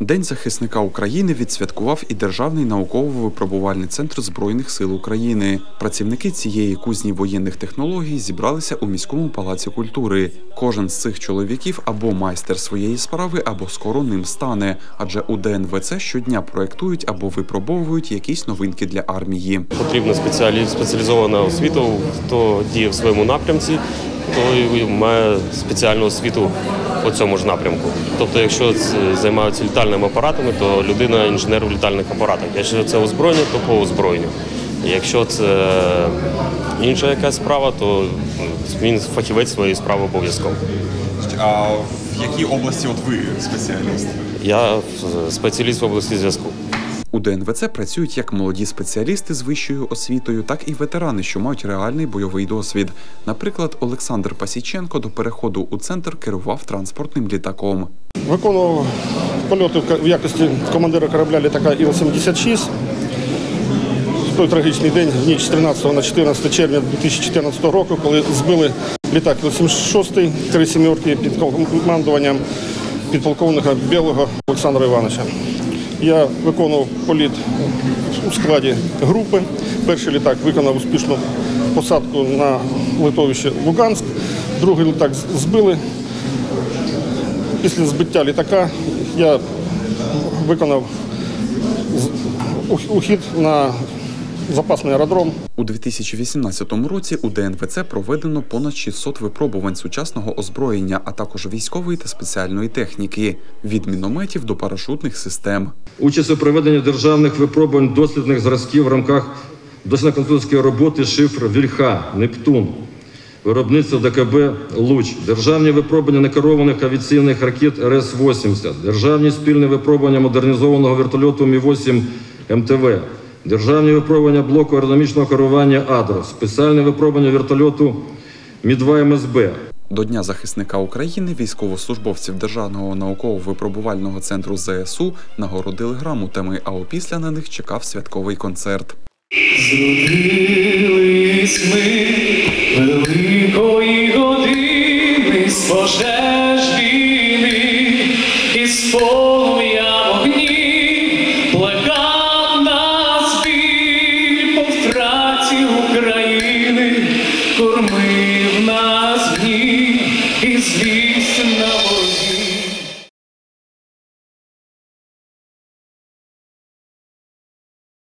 День захисника України відсвяткував і Державний науково-випробувальний центр Збройних сил України. Працівники цієї кузні воєнних технологій зібралися у міському палаці культури. Кожен з цих чоловіків або майстер своєї справи, або скоро ним стане. Адже у ДНВЦ щодня проектують або випробовують якісь новинки для армії. Потрібна спеціалі- спеціалізована освіта, хто діє в своєму напрямці, той має спеціальну освіту по цьому ж напрямку. Тобто, якщо займаються літальними апаратами, то людина інженер в літальних апаратах. Якщо це озброєння, то по озброєнню. Якщо це інша якась справа, то він фахівець своєї справи обов'язково. А в якій області от ви спеціаліст? Я спеціаліст в області зв'язку. У ДНВЦ працюють як молоді спеціалісти з вищою освітою, так і ветерани, що мають реальний бойовий досвід. Наприклад, Олександр Пасіченко до переходу у центр керував транспортним літаком. Виконував польоти в якості командира корабля літака Іл-76. В той трагічний день, в ніч з 13 на 14 червня 2014 року, коли збили літак Іл-76, три сімерки під командуванням підполковника Білого Олександра Івановича. Я виконував політ у складі групи. Перший літак виконав успішну посадку на литовище Луганськ, другий літак збили. Після збиття літака я виконав ухід на запасний аеродром. У 2018 році у ДНВЦ проведено понад 600 випробувань сучасного озброєння, а також військової та спеціальної техніки від мінометів до парашутних систем. Участь у проведенні державних випробувань дослідних зразків в рамках дослідно-конструкторської роботи шифр Вільха, Нептун, виробництво ДКБ Луч, державні випробування некерованих авіаційних ракет РС-80, державні спільні випробування модернізованого вертольоту Мі-8 МТВ, державні випробування блоку аеродинамічного керування АДРО, спеціальне випробування вертольоту Мі-2 МСБ, До Дня захисника України військовослужбовців Державного науково-випробувального центру ЗСУ нагородили грамотами, а опісля на них чекав святковий концерт. Зродились ми Ты в нас в них известен на